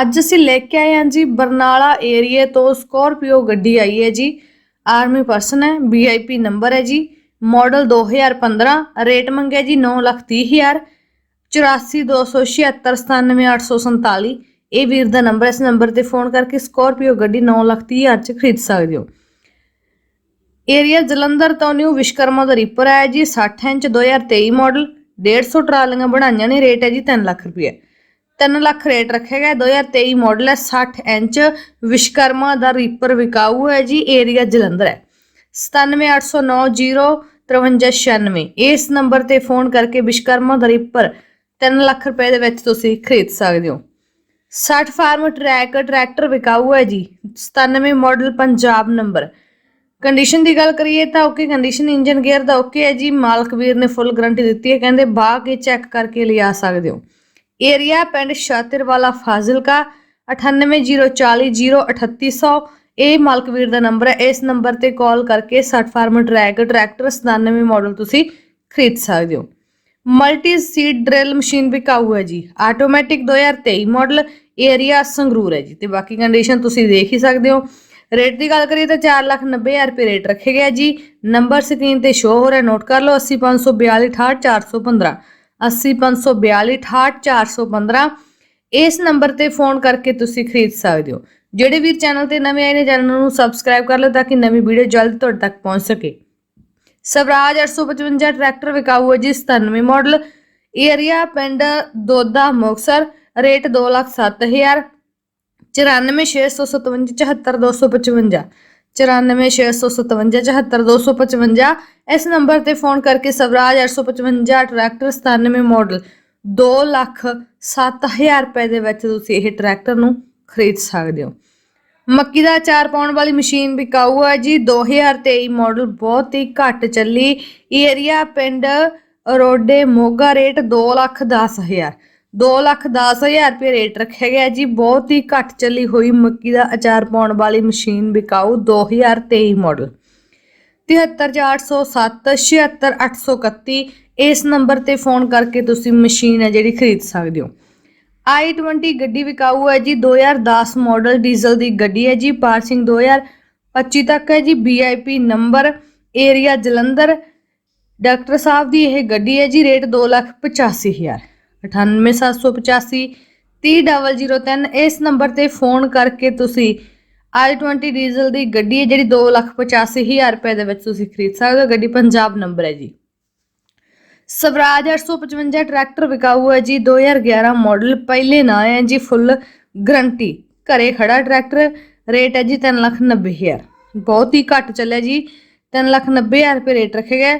ਅੱਜ ਅਸੀਂ ਲੈ ਕੇ ਆਏ ਹਾਂ ਜੀ ਬਰਨਾਲਾ ਏਰੀਏ ਤੋਂ ਸਕੋਰਪੀਓ ਗੱਡੀ ਆਈ ਹੈ ਜੀ। ਆਰਮੀ ਪਰਸਨ ਹੈ VIP ਨੰਬਰ ਹੈ ਜੀ। ਮਾਡਲ 2015 ਰੇਟ ਮੰਗਿਆ ਜੀ 930000 8426797847 ਇਹ ਵੀਰ ਦਾ ਨੰਬਰ ਇਸ ਨੰਬਰ ਤੇ ਫੋਨ ਕਰਕੇ ਸਕੋਰਪੀਓ ਗੱਡੀ 930000 ਚ ਖਰੀਦ ਸਕਦੇ ਹੋ। ਏਰੀਆ ਜਲੰਧਰ ਤੋਂ ਨਿਊ ਵਿਸ਼ਕਰਮਾ ਦਾ ਰੀਪਰ ਆਇਆ ਜੀ 60 ਇੰਚ 2023 ਮਾਡਲ 150 ਟਰਾਲੀਆਂ ਬਣਾਈਆਂ ਨੇ, ਰੇਟ ਹੈ ਜੀ 3 ਲੱਖ ਰੁਪਏ 3 ਲੱਖ ਰੇਟ ਰੱਖਿਆ ਗਿਆ 2023 ਮਾਡਲ ਹੈ 60 ਇੰਚ ਵਿਸ਼ਕਰਮਾ ਦਾ ਰੀਪਰ ਵਿਕਾਊ ਹੈ ਜੀ ਏਰੀਆ ਜਲੰਧਰ ਹੈ। 9780935396 ਇਸ ਨੰਬਰ ਤੇ ਫੋਨ ਕਰਕੇ ਵਿਸ਼ਕਰਮਾ ਦਾ ਰੀਪਰ 3 ਲੱਖ ਰੁਪਏ ਦੇ ਵਿੱਚ ਤੁਸੀਂ ਖਰੀਦ ਸਕਦੇ ਹੋ। 60 ਫਾਰਮ ਟਰੈਕ, ਟਰੈਕਟਰ ਵਿਕਾਊ ਹੈ ਜੀ 97 ਮਾਡਲ ਪੰਜਾਬ ਨੰਬਰ ਕੰਡੀਸ਼ਨ ਦੀ ਗੱਲ ਕਰੀਏ ਤਾਂ ਓਕੇ ਕੰਡੀਸ਼ਨ ਇੰਜਨ ਗੇਅਰ ਦਾ ਓਕੇ ਹੈ ਜੀ, ਮਾਲਕ ਵੀਰ ਨੇ ਫੁੱਲ ਗਾਰੰਟੀ ਦਿੱਤੀ ਹੈ, ਕਹਿੰਦੇ ਬਾਹ ਕੇ ਚੈੱਕ ਕਰਕੇ ਲਿਆ ਸਕਦੇ ਹੋ। ਏਰੀਆ ਪਿੰਡ ਸ਼ਾਤਿਰ ਵਾਲਾ ਫਾਜ਼ਿਲਕਾ 9804003800 ਇਹ ਮਾਲਕਵੀਰ ਦਾ ਨੰਬਰ ਹੈ। ਇਸ ਨੰਬਰ ਤੇ ਕਾਲ ਕਰਕੇ 60 ਫਾਰਮ ਟਰੈਕ, ਟਰੈਕਟਰ 97 ਮਾਡਲ ਤੁਸੀਂ ਖਰੀਦ ਸਕਦੇ ਹੋ। ਮਲਟੀ ਸੀਡ ਡਰਿਲ ਮਸ਼ੀਨ ਵਿਕਾਊ ਹੈ ਜੀ। ਆਟੋਮੈਟਿਕ 2023 ਮਾਡਲ ਏਰੀਆ ਸੰਗਰੂਰ ਹੈ ਜੀ। ਤੇ ਬਾਕੀ ਕੰਡੀਸ਼ਨ ਤੁਸੀਂ ਦੇਖ ਹੀ ਸਕਦੇ ਹੋ। ਰੇਟ ਦੀ ਗੱਲ ਕਰੀਏ ਤਾਂ 490000 ਰੁਪਏ ਰੇਟ ਰੱਖੇ ਗਿਆ ਜੀ। ਨੰਬਰ ਸਕਰੀਨ ਤੇ ਸ਼ੋ ਹੋ ਰਿਹਾ। ਨੋਟ ਕਰ ਲਓ 80542 80542 ਇਸ ਨੰਬਰ ਤੇ ਫੋਨ ਕਰਕੇ ਤੁਸੀਂ ਖਰੀਦ ਸਕਦੇ ਹੋ। ਜਿਹੜੇ ਵੀਰ ਚੈਨਲ ਤੇ ਨਵੇਂ ਆਏ ਨੇ, ਚੈਨਲ ਨੂੰ ਸਬਸਕ੍ਰਾਈਬ ਕਰ ਲਓ ਤਾਂ ਕਿ ਨਵੀਂ ਵੀਡੀਓ ਜਲਦ ਤੁਹਾਡੇ ਤੱਕ ਪਹੁੰਚ ਸਕੇ। ਸਵਰਾਜ 855 ਟਰੈਕਟਰ ਵਿਕਾਊ ਹੈ ਜੀ 97 ਮਾਡਲ। ਏਰੀਆ ਪਿੰਡ ਦੋਦਾ ਮੁਕਸਰ ਰੇਟ 207000 94657 94657 ਇਸ ਨੰਬਰ ਤੇ ਫੋਨ ਕਰਕੇ ਸਵਰਾਜ 855 ਟਰੈਕਟਰ 97 ਮਾਡਲ 2 ਲੱਖ 7000 ਰੁਪਏ ਦੇ ਵਿੱਚ ਤੁਸੀਂ ਇਹ ਟਰੈਕਟਰ ਨੂੰ ਖਰੀਦ ਸਕਦੇ ਹੋ। ਮੱਕੀ ਦਾ ਅਚਾਰ ਪਾਉਣ ਵਾਲੀ ਮਸ਼ੀਨ ਵਿਕਾਊ ਹੈ ਜੀ। 2023 ਮਾਡਲ ਬਹੁਤ ਹੀ ਘੱਟ ਚੱਲੀ। ਏਰੀਆ ਪਿੰਡ ਰੋਡੇ ਮੋਗਾ ਰੇਟ 2 ਲੱਖ 10000 2 ਲੱਖ 10000 ਰੁਪਏ ਰੇਟ ਰੱਖਿਆ ਗਿਆ ਜੀ। ਬਹੁਤ ਹੀ ਘੱਟ ਚੱਲੀ ਹੋਈ ਮੱਕੀ ਦਾ ਅਚਾਰ ਪਾਉਣ ਵਾਲੀ ਮਸ਼ੀਨ ਵਿਕਾਊ 2023 ਮਾਡਲ 73807 76831 ਇਸ ਨੰਬਰ ਤੇ ਫੋਨ ਕਰਕੇ ਤੁਸੀਂ ਮਸ਼ੀਨ ਹੈ ਜਿਹੜੀ ਖਰੀਦ ਸਕਦੇ ਹੋ। i20 ਗੱਡੀ ਵਿਕਾਊ ਹੈ ਜੀ। 2010 ਮਾਡਲ ਡੀਜ਼ਲ ਦੀ ਗੱਡੀ ਹੈ ਜੀ। ਪਾਰਸਿੰਗ 2025 ਤੱਕ ਹੈ ਜੀ। VIP number area Jalandhar. Doctor ਸਾਹਿਬ ਦੀ ਇਹ ਗੱਡੀ ਹੈ ਜੀ। ਰੇਟ 285000 98785 30003 ਇਸ ਨੰਬਰ ਤੇ ਫੋਨ ਕਰਕੇ ਤੁਸੀਂ i20 ਡੀਜ਼ਲ ਦੀ ਗੱਡੀ ਹੈ ਜਿਹੜੀ 285000 ਰੁਪਏ ਦੇ ਵਿੱਚ ਤੁਸੀਂ ਖਰੀਦ ਸਕਦੇ ਹੋ ਗੱਡੀ ਪੰਜਾਬ ਨੰਬਰ ਹੈ ਜੀ ਸਵਰਾਜ 855 ਟਰੈਕਟਰ ਵਿਕਾਊ ਹੈ ਜੀ 2011 ਮਾਡਲ ਪਹਿਲੇ ਨਾ ਹੈ ਜੀ ਫੁੱਲ ਗਰੰਟੀ ਘਰੇ ਖੜਾ ਟਰੈਕਟਰ ਰੇਟ ਹੈ ਜੀ 390000 ਬਹੁਤ ਹੀ ਘੱਟ ਚੱਲਿਆ ਜੀ 390000 ਰੁਪਏ ਰੇਟ ਰੱਖੇ ਗਏ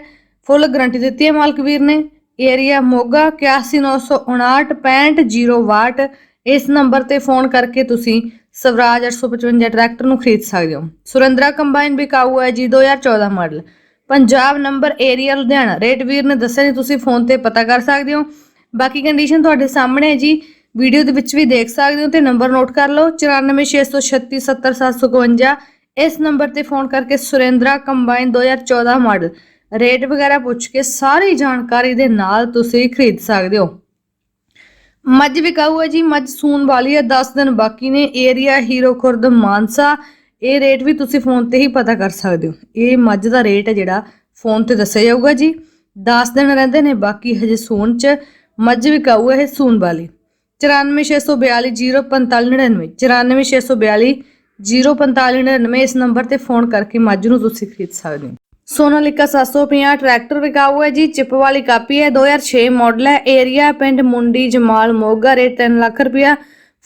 ਫੁੱਲ ਗਰੰਟੀ ਦਿੱਤੀ ਹੈ ਮਾਲਕ ਵੀਰ ਨੇ ਏਰੀਆ ਮੋਗਾ 81959650 ਵਾਟ। ਇਸ ਨੰਬਰ ਤੇ ਫੋਨ ਕਰਕੇ ਤੁਸੀਂ ਸਵਰਾਜ 855 ਟਰੈਕਟਰ ਨੂੰ ਖਰੀਦ ਸਕਦੇ ਹੋ। ਸੁਰਿੰਦਰਾ ਕੰਬਾਈਨ ਵਿਕਾਊ ਹੈ ਜੀ 2014 model. Punjab number area Ludhiana. Rate ਵੀਰ ਨੇ ਦੱਸਿਆ ਨਹੀਂ ਤੁਸੀਂ ਫੋਨ ਤੇ ਪਤਾ ਕਰ ਸਕਦੇ ਹੋ। ਬਾਕੀ ਕੰਡੀਸ਼ਨ ਤੁਹਾਡੇ ਸਾਹਮਣੇ ਹੈ ਜੀ। ਵੀਡੀਓ ਦੇ ਵਿੱਚ ਵੀ ਦੇਖ ਸਕਦੇ ਹੋ ਤੇ ਨੰਬਰ ਨੋਟ ਕਰ ਲਓ। 9466370752 ਇਸ ਨੰਬਰ ਤੇ ਫੋਨ ਕਰਕੇ ਸੁਰਿੰਦਰਾ ਕੰਬਾਈਨ 2014 ਮਾਡਲ। ਰੇਟ ਵਗੈਰਾ ਪੁੱਛ ਕੇ ਸਾਰੀ ਜਾਣਕਾਰੀ ਦੇ ਨਾਲ ਤੁਸੀਂ ਖਰੀਦ ਸਕਦੇ ਹੋ। ਮੱਝ ਵਿਕਾਊ ਹੈ ਜੀ, ਮੱਝ ਸੂਣ ਵਾਲੀ ਹੈ 10 ਦਿਨ ਬਾਕੀ ਨੇ, ਏਰੀਆ ਹੀਰੋ ਖੁਰਦ ਮਾਨਸਾ। ਇਹ ਰੇਟ ਵੀ ਤੁਸੀਂ ਫੋਨ ਤੇ ਹੀ ਪਤਾ ਕਰ ਸਕਦੇ ਹੋ। ਇਹ ਮੱਝ ਦਾ ਰੇਟ ਹੈ ਜਿਹੜਾ ਫੋਨ ਤੇ ਦੱਸਿਆ ਜਾਊਗਾ ਜੀ। 10 ਦਿਨ ਰਹਿੰਦੇ ਨੇ, ਬਾਕੀ ਹਜੇ ਸੂਣ ਚ। ਮੱਝ ਵਿਕਾਊ ਹੈ, ਇਹ ਸੂਣ ਵਾਲੀ। 9464204599 9464204599 ਇਸ ਨੰਬਰ ਤੇ ਫੋਨ ਕਰਕੇ ਮੱਝ ਨੂੰ ਤੁਸੀਂ ਖਰੀਦ ਸਕਦੇ ਹੋ। ਸੋਨਾਲਿਕਾ 750 ਟਰੈਕਟਰ ਵਿਕਾਊ ਹੈ ਜੀ, ਚਿਪ ਵਾਲੀ ਕਾਪੀ ਹੈ 2006 ਮਾਡਲ ਹੈ ਏਰੀਆ ਪਿੰਡ ਮੁੰਡੀ ਜਮਾਲ ਮੋਗਾ ਰੇਟ 3 ਲੱਖ ਰੁਪਇਆ।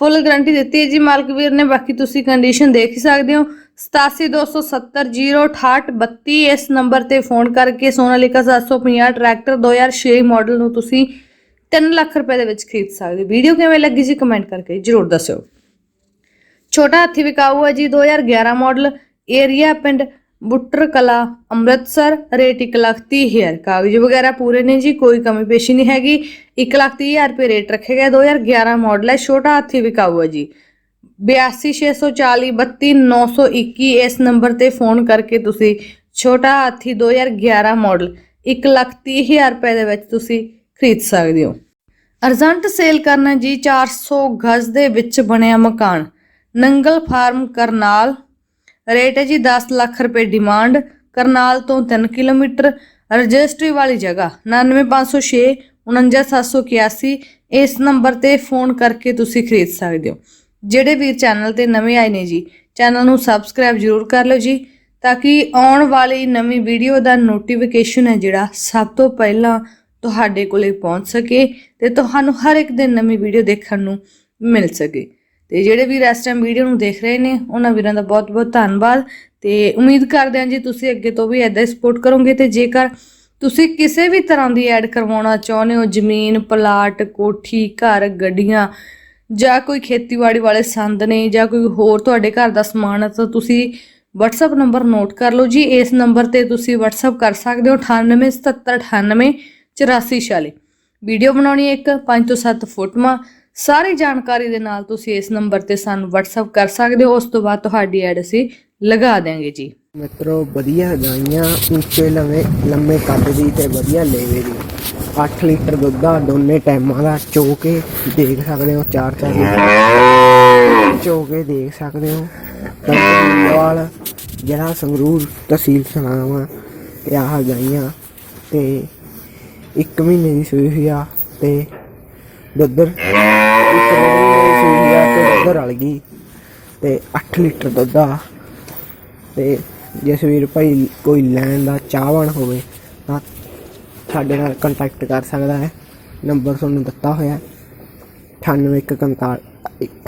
ਫੁੱਲ ਗਾਰੰਟੀ ਦਿੱਤੀ ਹੈ ਜੀ, ਮਾਲਕ ਵੀਰ ਨੇ, ਬਾਕੀ ਤੁਸੀਂ ਕੰਡੀਸ਼ਨ ਦੇਖ ਹੀ ਸਕਦੇ ਹੋ। 8727006832 ਇਸ ਨੰਬਰ ਤੇ ਫੋਨ ਕਰਕੇ ਸੋਨਾਲਿਕਾ 750 ਟਰੈਕਟਰ 2006 ਮਾਡਲ ਨੂੰ ਤੁਸੀਂ 3 ਲੱਖ ਰੁਪਏ ਦੇ ਵਿੱਚ ਖਰੀਦ ਸਕਦੇ ਹੋ। ਵੀਡੀਓ ਕਿਵੇਂ ਲੱਗੀ ਜੀ ਕਮੈਂਟ ਕਰਕੇ ਜਰੂਰ ਦੱਸਿਓ। ਛੋਟਾ ਹਾਥੀ ਵਿਕਾਊ ਹੈ ਜੀ 2011 ਮਾਡਲ ਏਰੀਆ ਪਿੰਡ ਬੁੱਟਰ ਕਲਾ, ਅੰਮ੍ਰਿਤਸਰ, ਰੇਟ 1 ਲੱਖ ਤੀਹ ਹਜ਼ਾਰ। ਕਾਗਜ਼ ਵਗੈਰਾ ਪੂਰੇ ਨੇ ਜੀ, ਕੋਈ ਕਮੀ ਪੇਸ਼ੀ ਨਹੀਂ ਹੈਗੀ। 1 ਲੱਖ ਤੀਹ ਹਜ਼ਾਰ ਰੁਪਏ ਰੇਟ ਰੱਖਿਆ ਗਿਆ 2011 ਮਾਡਲ ਹੈ, ਛੋਟਾ ਹਾਥੀ ਵਿਕਾਊ ਹੈ ਜੀ। 8264 32921 ਇਸ ਨੰਬਰ ਤੇ ਫੋਨ ਕਰਕੇ ਤੁਸੀਂ ਛੋਟਾ ਹਾਥੀ 2011 ਮਾਡਲ 1 ਲੱਖ ਤੀਹ ਹਜ਼ਾਰ ਰੁਪਏ ਦੇ ਵਿੱਚ ਤੁਸੀਂ ਖਰੀਦ ਸਕਦੇ ਹੋ। ਅਰਜੈਂਟ ਸੇਲ ਕਰਨਾ ਜੀ 400 ਗਜ਼ ਦੇ ਵਿੱਚ ਬਣਿਆ ਮਕਾਨ। ਨੰਗਲ ਫਾਰਮ ਕਰਨਾਲ ਰੇਟ ਹੈ ਜੀ 10 ਲੱਖ ਰੁਪਏ ਡਿਮਾਂਡ ਕਰਨਾਲ ਤੋਂ 3 ਕਿਲੋਮੀਟਰ, ਰਜਿਸਟਰੀ ਵਾਲੀ ਜਗ੍ਹਾ 99506 49781 ਇਸ ਨੰਬਰ ਤੇ ਫੋਨ ਕਰਕੇ ਤੁਸੀਂ ਖਰੀਦ ਸਕਦੇ ਹੋ। ਜਿਹੜੇ ਵੀਰ ਚੈਨਲ ਤੇ ਨਵੇਂ ਆਏ ਨੇ ਜੀ, ਚੈਨਲ ਨੂੰ ਸਬਸਕ੍ਰਾਈਬ ਜ਼ਰੂਰ ਕਰ ਲਓ ਜੀ, ਤਾਂ ਕਿ ਆਉਣ ਵਾਲੀ ਨਵੀਂ ਵੀਡੀਓ ਦਾ ਨੋਟੀਫਿਕੇਸ਼ਨ ਹੈ ਜਿਹੜਾ ਸਭ ਤੋਂ ਪਹਿਲਾਂ ਤੁਹਾਡੇ ਕੋਲੇ ਪਹੁੰਚ ਸਕੇ ਤੇ ਤੁਹਾਨੂੰ ਹਰ ਇੱਕ ਦਿਨ ਨਵੀਂ ਵੀਡੀਓ ਦੇਖਣ ਨੂੰ ਮਿਲ ਸਕੇ। ਤੇ ਜਿਹੜੇ ਵੀਰ ਇਸ ਟਾਈਮ ਵੀਡੀਓ ਨੂੰ ਦੇਖ ਰਹੇ ਨੇ, ਉਹਨਾਂ ਵੀਰਾਂ ਦਾ ਬਹੁਤ-ਬਹੁਤ ਧੰਨਵਾਦ ਤੇ ਉਮੀਦ ਕਰਦੇ ਹਾਂ ਜੀ ਤੁਸੀਂ ਅੱਗੇ ਤੋਂ ਵੀ ਐਦਾਂ ਸਪੋਰਟ ਕਰੋਗੇ ਤੇ ਜੇਕਰ ਤੁਸੀਂ ਕਿਸੇ ਵੀ ਤਰ੍ਹਾਂ ਦੀ ਐਡ ਕਰਵਾਉਣਾ ਚਾਹੁੰਦੇ ਹੋ, ਜ਼ਮੀਨ ਪਲਾਟ ਕੋਠੀ, ਘਰ, ਗੱਡੀਆਂ ਜਾਂ ਕੋਈ ਖੇਤੀਬਾੜੀ ਵਾਲੇ ਸੰਦ ਨੇ ਜਾਂ ਕੋਈ ਹੋਰ ਤੁਹਾਡੇ ਘਰ ਦਾ ਸਮਾਨ ਹੈ, ਤਾਂ ਤੁਸੀਂ WhatsApp ਨੰਬਰ ਨੋਟ ਕਰ ਲਓ ਜੀ। ਇਸ ਨੰਬਰ ਤੇ ਤੁਸੀਂ WhatsApp ਕਰ ਸਕਦੇ ਹੋ 9877988446 ਵੀਡੀਓ ਬਣਾਉਣੀ ਹੈ ਇੱਕ 5 ਤੋਂ 7 ਫੋਟੋਆਂ। ਸਾਰੀ ਜਾਣਕਾਰੀ ਦੇ ਨਾਲ ਤੁਸੀਂ ਇਸ ਨੰਬਰ ਤੇ ਸਾਨੂੰ WhatsApp ਕਰ ਸਕਦੇ ਹੋ, ਉਸ ਤੋਂ ਬਾਅਦ ਤੁਹਾਡੀ ਐਡ ਅਸੀਂ ਲਗਾ ਦਿਆਂਗੇ ਜੀ। ਮਿੱਤਰੋ, ਵਧੀਆ ਗਾਈਆਂ, ਉੱਚੇ ਲੰਮੇ ਲੰਮੇ ਕੱਦ ਦੀ ਤੇ ਵਧੀਆ ਲੇਵੇ ਦੀ। 8 ਲੀਟਰ ਦੁੱਧ ਦੋਨੇ ਟਾਈਮਾਂ ਦਾ ਚੋ ਕੇ ਦੇਖ ਸਕਦੇ ਹੋ, ਚਾਰ ਚਾਰ ਲੀਟਰ ਚੋ ਕੇ ਦੇਖ ਸਕਦੇ ਹੋ। ਵਾਲ ਜਿਹੜਾ ਸੰਗਰੂਰ ਤਹਿਸੀਲ ਸਨਾਮ ਤੇ ਆਹ ਗਾਈਆਂ ਤੇ ਇੱਕ ਮਹੀਨੇ ਦੀ ਸੂਈ ਹੋਈ ਆ ਤੇ ਦੁੱਧ ਇੱਕ ਮਹੀਨੇ ਦੀ ਸੂਈ ਆ ਤੇ ਦੁੱਧ ਰਲ ਗਈ ਤੇ 8 ਲੀਟਰ ਦੁੱਧ ਆ, ਤੇ ਜੇ ਵੀਰ ਭਾਈ ਕੋਈ ਲੈਣ ਦਾ ਚਾਹਵਾਨ ਹੋਵੇ, ਤਾਂ ਸਾਡੇ ਨਾਲ ਕੰਟੈਕਟ ਕਰ ਸਕਦਾ ਹੈ। ਨੰਬਰ ਤੁਹਾਨੂੰ ਦਿੱਤਾ ਹੋਇਆ 9841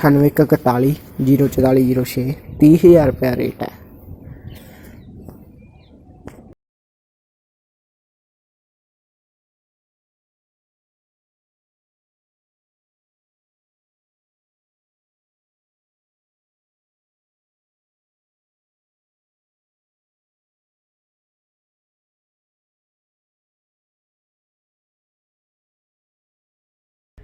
9841 04406 30000 ਰੁਪਏ ਰੇਟ ਹੈ।